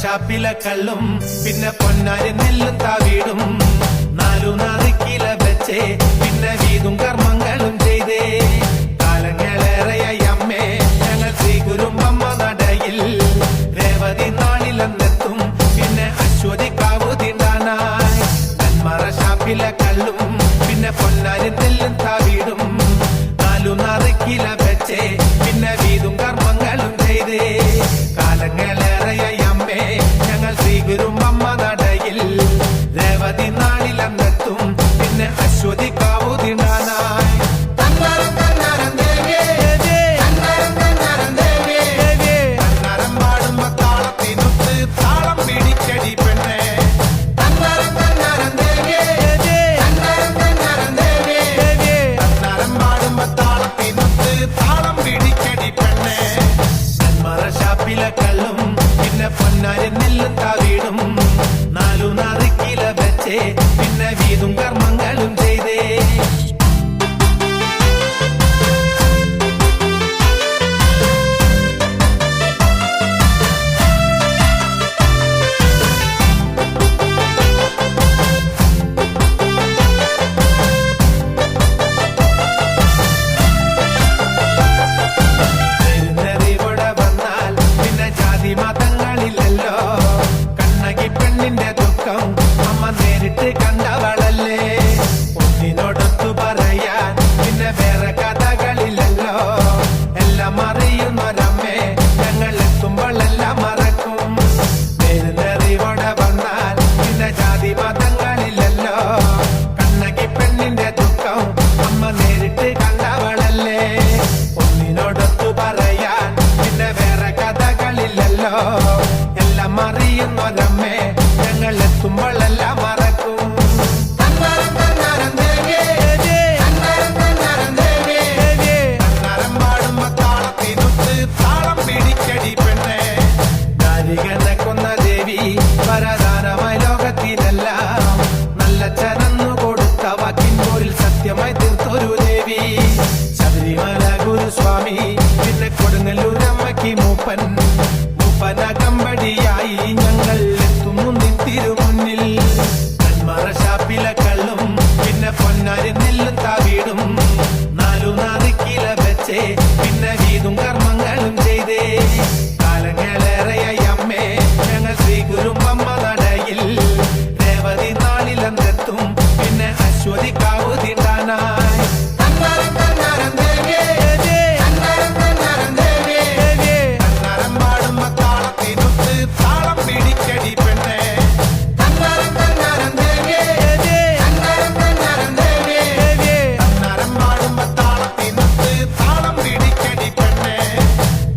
ഷാപ്പിലെ കള്ളും പിന്നെ പൊന്നാരി നെല്ലും താവീടും നാലു നാദിക്കില വെച്ചേ പിന്നെ വീതും കർമ്മങ്ങളും ചെയ്തേ. കാലങ്ങളേറെയ അമ്മേ ഞങ്ങൾ ശ്രീ കുരുമ്പമ്മ നടയിൽ. രേവതി നാളിലെന്നെത്തും പിന്നെ അശ്വതി കാവു തിണ്ടാനായി. ഷാപ്പിലെ കള്ളും പിന്നെ പൊന്നാരി നെല്ലും താവി തവിടും നാലു നറുക്കില വെച്ചേ പിന്നെ വീതും കർമ്മങ്ങളും കൊടുങ്ങല്ലൂരമ്മയ്ക്ക് മൂപ്പൻ. മൂപ്പന കമ്പടിയായി ഞങ്ങൾ എത്തുന്നു നിത്തിരുമുന്നിൽ കള്ളും പിന്നെ പൊന്നാരി